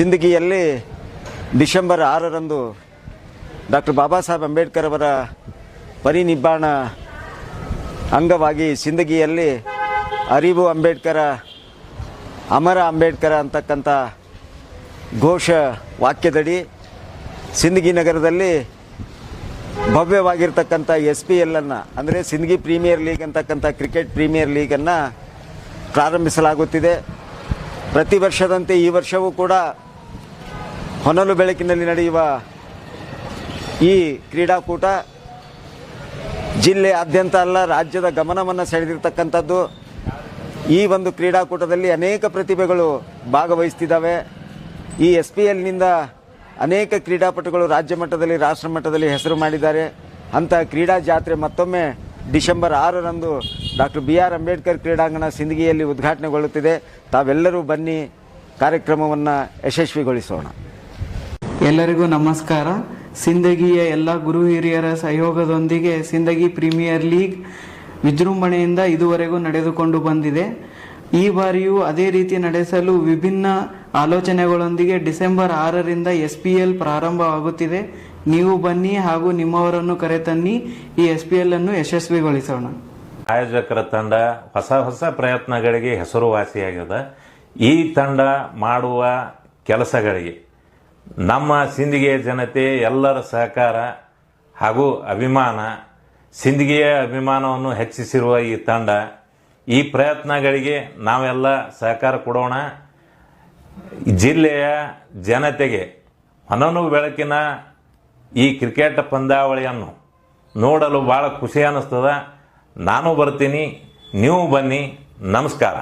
ಸಿಂದಗಿಯಲ್ಲಿ December ಆರರಂದು doctor Baba Saheb Ambedkar ಅವರ ಪರಿನಿಬ್ಬಾಣ ಅಂಗವಾಗಿ ಸಿಂದಗಿಯಲ್ಲಿ ಅರಿವು ಅಂಬೇಡ್ಕರ, ಅಮರ ಅಂಬೇಡ್ಕರ ಅಂತಕ್ಕಂಥ ಘೋಷ ವಾಕ್ಯದಡಿ ಸಿಂದಗಿ ನಗರದಲ್ಲಿ ಭವ್ಯವಾಗಿರ್ತಕ್ಕಂಥ ಎಸ್ ಪಿ ಎಲ್ಲನ್ನು ಅಂದರೆ ಸಿಂದಗಿ ಪ್ರೀಮಿಯರ್ ಲೀಗ್ ಅಂತಕ್ಕಂಥ ಕ್ರಿಕೆಟ್ ಪ್ರೀಮಿಯರ್ ಲೀಗನ್ನು ಪ್ರಾರಂಭಿಸಲಾಗುತ್ತಿದೆ. ಪ್ರತಿ ವರ್ಷದಂತೆ ಈ ವರ್ಷವೂ ಕೂಡ ಹೊನಲು ಬೆಳಕಿನಲ್ಲಿ ನಡೆಯುವ ಈ ಕ್ರೀಡಾಕೂಟ ಜಿಲ್ಲೆಯಾದ್ಯಂತ ಅಲ್ಲ, ರಾಜ್ಯದ ಗಮನವನ್ನು ಸೆಳೆದಿರ್ತಕ್ಕಂಥದ್ದು. ಈ ಒಂದು ಕ್ರೀಡಾಕೂಟದಲ್ಲಿ ಅನೇಕ ಪ್ರತಿಭೆಗಳು ಭಾಗವಹಿಸ್ತಿದ್ದಾವೆ. ಈ ಎಸ್ ಪಿ ಎಲ್ನಿಂದ ಅನೇಕ ಕ್ರೀಡಾಪಟುಗಳು ರಾಜ್ಯ ಮಟ್ಟದಲ್ಲಿ, ರಾಷ್ಟ್ರ ಮಟ್ಟದಲ್ಲಿ ಹೆಸರು ಮಾಡಿದ್ದಾರೆ. ಅಂತಹ ಕ್ರೀಡಾ ಜಾತ್ರೆ ಮತ್ತೊಮ್ಮೆ ಡಿಸೆಂಬರ್ ಆರರಂದು ಡಾಕ್ಟರ್ ಬಿ ಆರ್ ಅಂಬೇಡ್ಕರ್ ಕ್ರೀಡಾಂಗಣ ಸಿಂದಗಿಯಲ್ಲಿ ಉದ್ಘಾಟನೆಗೊಳ್ಳುತ್ತಿದೆ. ತಾವೆಲ್ಲರೂ ಬನ್ನಿ, ಕಾರ್ಯಕ್ರಮವನ್ನು ಯಶಸ್ವಿಗೊಳಿಸೋಣ. ಎಲ್ಲರಿಗೂ ನಮಸ್ಕಾರ. ಸಿಂದಗಿಯ ಎಲ್ಲ ಗುರು ಹಿರಿಯರ ಸಹಯೋಗದೊಂದಿಗೆ ಸಿಂದಗಿ ಪ್ರೀಮಿಯರ್ ಲೀಗ್ ವಿಜೃಂಭಣೆಯಿಂದ ಇದುವರೆಗೂ ನಡೆದುಕೊಂಡು ಬಂದಿದೆ. ಈ ಬಾರಿಯೂ ಅದೇ ರೀತಿ ನಡೆಸಲು ವಿಭಿನ್ನ ಆಲೋಚನೆಗಳೊಂದಿಗೆ ಡಿಸೆಂಬರ್ ಆರರಿಂದ ಎಸ್ ಪಿ ಎಲ್ ಪ್ರಾರಂಭವಾಗುತ್ತಿದೆ. ನೀವು ಬನ್ನಿ ಹಾಗೂ ನಿಮ್ಮವರನ್ನು ಕರೆತನ್ನಿ. ಈ ಎಸ್ ಪಿ ಎಲ್ ಅನ್ನು ಯಶಸ್ವಿಗೊಳಿಸೋಣ. ಆಯೋಜಕರ ತಂಡ ಹೊಸ ಹೊಸ ಪ್ರಯತ್ನಗಳಿಗೆ ಹೆಸರುವಾಸಿಯಾಗಿದೆ. ಈ ತಂಡ ಮಾಡುವ ಕೆಲಸಗಳಿಗೆ ನಮ್ಮ ಸಿಂದಿಗೆಯ ಜನತೆ, ಎಲ್ಲರ ಸಹಕಾರ ಹಾಗೂ ಅಭಿಮಾನ, ಸಿಂದಿಗೆಯ ಅಭಿಮಾನವನ್ನು ಹೆಚ್ಚಿಸಿರುವ ಈ ತಂಡ, ಈ ಪ್ರಯತ್ನಗಳಿಗೆ ನಾವೆಲ್ಲ ಸಹಕಾರ ಕೊಡೋಣ. ಜಿಲ್ಲೆಯ ಜನತೆಗೆ ಹೊನನು ಬೆಳಕಿನ ಈ ಕ್ರಿಕೆಟ್ ಪಂದ್ಯಾವಳಿಯನ್ನು ನೋಡಲು ಭಾಳ ಖುಷಿ ಅನ್ನಿಸ್ತದ. ನಾನು ಬರ್ತೀನಿ, ನೀವು ಬನ್ನಿ, ನಮಸ್ಕಾರ.